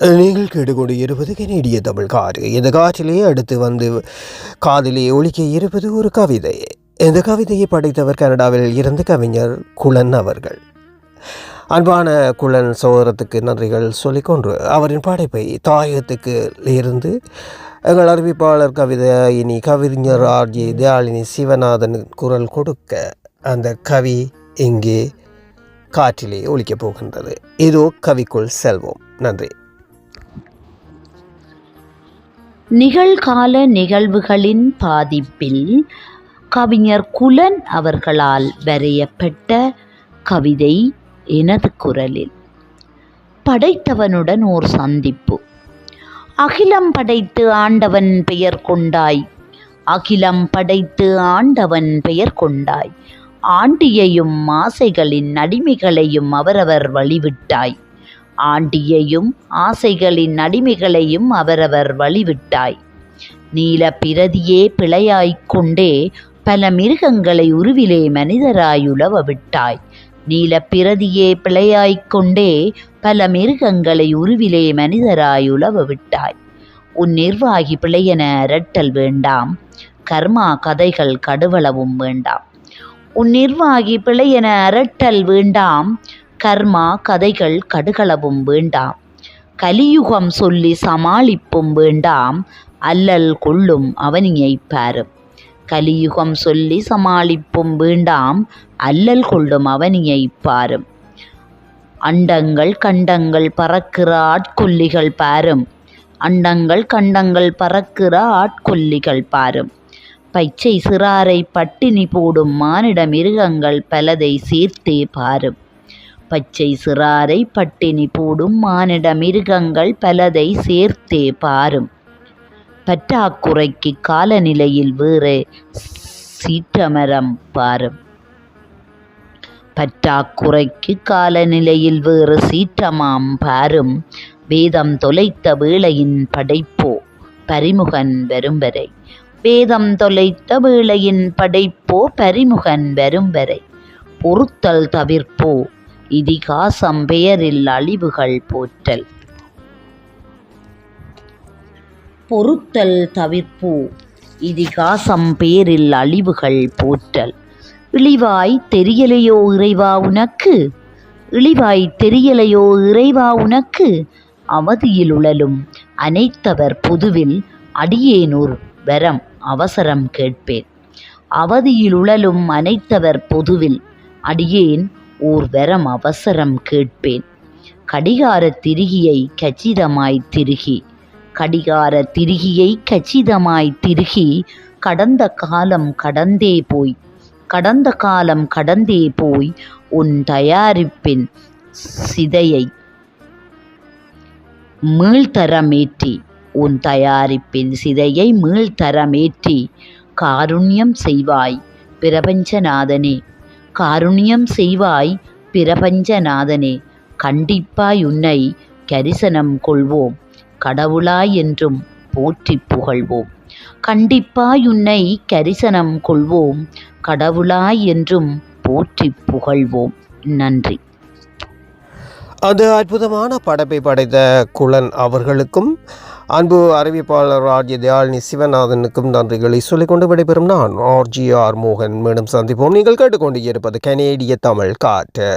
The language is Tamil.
நீங்கள் கேட்டுக்கொண்டு இருப்பது கனேடிய தமிழ் காற்று இந்த காற்றிலே அடுத்து வந்து காதிலே ஒழிக்க இருப்பது ஒரு கவிதை. இந்த கவிதையை படைத்தவர் கனடாவில் இருந்து கவிஞர் குலன் அவர்கள். அன்பான குலன் சோதரத்துக்கு நன்றிகள் சொல்லிக்கொண்டு அவரின் படைப்பை தாயகத்துக்கு இருந்து எங்கள் அறிவிப்பாளர் கவிதை இனி கவிஞர் ஆர்ஜி தயாளினி சிவநாதன் குரல் கொடுக்க அந்த கவி இங்கே காற்றிலே ஒழிக்கப் போகின்றது. இதோ கவிக்குள் செல்வோம். நன்றி. நிகழ்கால நிகழ்வுகளின் பாதிப்பில் கவிஞர் குலன் அவர்களால் வரையப்பட்ட கவிதை எனது குரலில். படைத்தவனுடன் ஓர் சந்திப்பு. அகிலம் படைத்து ஆண்டவன் பெயர் கொண்டாய். அகிலம் படைத்து ஆண்டவன் பெயர் கொண்டாய். ஆண்டியையும் ஆசைகளின் அடிமைகளையும் அவரவர் வழிவிட்டாய். ஆண்டியையும் ஆசைகளின் அடிமைகளையும் அவரவர் வழிவிட்டாய். நீல பிரதியே பிழையாய்க் கொண்டே பல மிருகங்களை உருவிலே மனிதராய் விட்டாய். நீல பிரதியே பிழையாய்க் கொண்டே பல மிருகங்களை உருவிலே மனிதராய் விட்டாய். உன் நிர்வாகி பிழையென அரட்டல் வேண்டாம். கர்மா கதைகள் கடுவளவும் வேண்டாம். உன் நிர்வாகி பிழையென அரட்டல் வேண்டாம். கர்மா கதைகள் கடுகளவும் வேண்டாம். கலியுகம் சொல்லி சமாளிப்பும் வேண்டாம். அல்லல் கொள்ளும் அவனியை பாரும் கலியுகம் சொல்லி சமாளிப்பும் வேண்டாம். அல்லல் கொள்ளும் அவனியை பாரும் அண்டங்கள் கண்டங்கள் பறக்கிற ஆட்கொல்லிகள் பாரும் அண்டங்கள் கண்டங்கள் பறக்கிற ஆட்கொல்லிகள் பாரும் பச்சை சிறாரை பட்டினி போடும் மானிட மிருகங்கள் பலதை சேர்த்தே பாரும் பச்சை சிறாரை பட்டினி போடும் மானிட மிருகங்கள் பலதை சேர்த்தே பாரும். பற்றாக்குறைக்கு காலநிலையில் வேறு சீற்றமரம் பாரும். பற்றாக்குறைக்கு காலநிலையில் வேறு சீற்றமாம் பாரும். வேதம் தொலைத்த வேளையின் படைப்போ பரிமுகன் வரும் வரை வேதம் தொலைத்த வேளையின் படைப்போ பரிமுகன் வரும் வரை பொறுத்தல் தவிர்ப்போ இதிகாசம் பெயரில் அழிவுகள் போற்றல். பொறுத்தல் தவிர்ப்போ? இதிகாசம் பேரில் அழிவுகள் போற்றல். இழிவாய் தெரியலையோ இறைவா உனக்கு? இழிவாய் தெரியலையோ இறைவா உனக்கு? அவதியில் உழலும் அனைத்தவர் பொதுவில் அடியேனூர் வரம் அவசரம் கேட்பேன். அவதியில் உழலும் அனைத்தவர் பொதுவில் அடியேன் ஓர் வரம் அவசரம் கேட்பேன். கடிகார திருகியை கச்சிதமாய் திருகி. கடிகார திருகியை கச்சிதமாய் திருகி. கடந்த காலம் கடந்தே போய். கடந்த காலம் கடந்தே போய் உன் தயாரிப்பின் சிதையை மீள்தரமேற்றி. உன் தயாரிப்பின் சிதையை மீள்தரமேற்றி. காருண்யம் செய்வாய் பிரபஞ்சநாதனே. காருண்யம் செய்வாய் பிரபஞ்சநாதனே. கண்டிப்பாய் உன்னை கரிசனம் கொள்வோம். கடவுளாய் என்றும் போற்றி புகழ்வோம். கண்டிப்பாய் உன்னை கரிசனம் கொள்வோம். கடவுளாய் என்றும் போற்றி புகழ்வோம். நன்றி. அது அற்புதமான படைப்பை படைத்த குலன் அவர்களுக்கும் அன்பு அறிவிப்பாளர் ஆர்ஜி தயாளினி சிவநாதனுக்கும் நன்றிகளை சொல்லிக்கொண்டு விடைபெறும் நான் ஆர்ஜி ஆர் மோகன். மீண்டும் சந்திப்போம். நீங்கள் கேட்டுக்கொண்டு இருப்பது கனேடிய தமிழ் காற்று.